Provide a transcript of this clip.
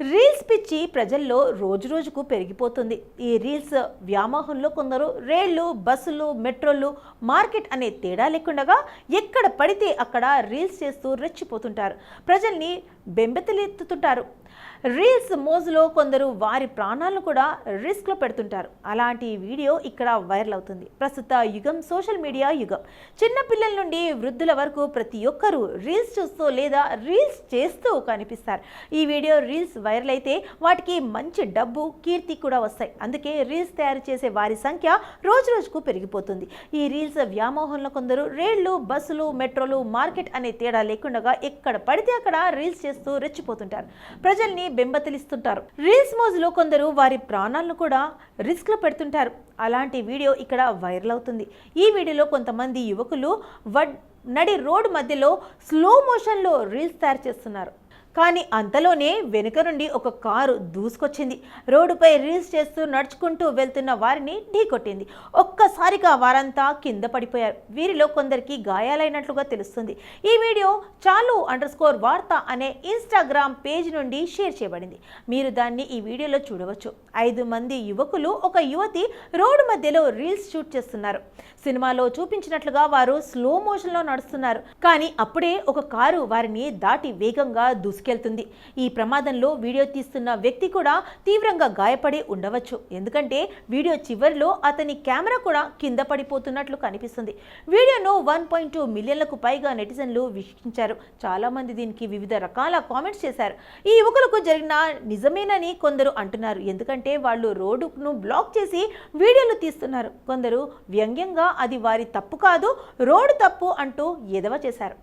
Reels పిచ్చి ప్రజల్లో రోజు రోజుకు పెరిగిపోతుంది. ఈ రీల్స్ వ్యామోహంలో కొందరు రైళ్ళు బస్సులు మెట్రోలు మార్కెట్ అనే తేడా లేకుండగా ఎక్కడ పడితే అక్కడ రీల్స్ చేస్తూ రెచ్చిపోతుంటారు. ప్రజల్ని బెంబెతలెత్తుతుంటారు రీల్స్ మోజులో కొందరు వారి ప్రాణాలను కూడా రిస్క్లో పెడుతుంటారు. అలాంటి వీడియో ఇక్కడ వైరల్ అవుతుంది. ప్రస్తుత యుగం సోషల్ మీడియా యుగం. చిన్న పిల్లల నుండి వృద్ధుల వరకు ప్రతి ఒక్కరూ రీల్స్ చూస్తూ లేదా రీల్స్ చేస్తూ కనిపిస్తారు. ఈ వీడియో రీల్స్ వైరల్ అయితే వాటికి మంచి డబ్బు కీర్తి కూడా వస్తాయి. అందుకే రీల్స్ తయారు చేసే వారి సంఖ్య రోజు రోజుకు పెరిగిపోతుంది. ఈ రీల్స్ వ్యామోహంలో కొందరు రైళ్ళు బస్సులు మెట్రోలు మార్కెట్ అనే తేడా లేకుండా ఎక్కడ పడితే అక్కడ రీల్స్ చేస్తూ రెచ్చిపోతుంటారు. ప్రజలు ప్రజల్ని బెంబతిలిస్తుంటారు. రీల్స్ మోజులో కొందరు వారి ప్రాణాలను కూడా రిస్క్లో పెడుతుంటారు. అలాంటి వీడియో ఇక్కడ వైరల్ అవుతుంది. ఈ వీడియోలో కొంతమంది యువకులు వడ్ నడి రోడ్ మధ్యలో స్లో మోషన్లో రీల్స్ తయారు చేస్తున్నారు. కానీ అంతలోనే వెనుక నుండి ఒక కారు దూసుకొచ్చింది. రోడ్డుపై రీల్స్ చేస్తూ నడుచుకుంటూ వెళ్తున్న వారిని ఢీకొట్టింది. ఒక్కసారిగా వారంతా కింద పడిపోయారు. వీరిలో కొందరికి గాయాలైనట్లుగా తెలుస్తుంది. ఈ వీడియో చాలు అండర్ స్కోర్ వార్త అనే ఇన్స్టాగ్రామ్ పేజ్ నుండి షేర్ చేయబడింది. మీరు దాన్ని ఈ వీడియోలో చూడవచ్చు. ఐదు మంది యువకులు ఒక యువతి రోడ్డు మధ్యలో రీల్స్ షూట్ చేస్తున్నారు. సినిమాలో చూపించినట్లుగా వారు స్లో మోషన్లో నడుస్తున్నారు. కానీ అప్పుడే ఒక కారు వారిని దాటి వేగంగా దూసుకు దూసుకెళ్తుంది ఈ ప్రమాదంలో వీడియో తీస్తున్న వ్యక్తి కూడా తీవ్రంగా గాయపడి ఉండవచ్చు. ఎందుకంటే వీడియో చివరిలో అతని కెమెరా కూడా కింద పడిపోతున్నట్లు కనిపిస్తుంది. వీడియోను వన్ పాయింట్ టూ మిలియన్లకు పైగా నెటిజన్లు వీక్షించారు. చాలామంది దీనికి వివిధ రకాల కామెంట్స్ చేశారు. ఈ యువకులకు జరిగిన నిజమేనని కొందరు అంటున్నారు. ఎందుకంటే వాళ్ళు రోడ్డును బ్లాక్ చేసి వీడియోలు తీస్తున్నారు. కొందరు వ్యంగ్యంగా అది వారి తప్పు కాదు రోడ్డు తప్పు అంటూ ఎదవ చేశారు.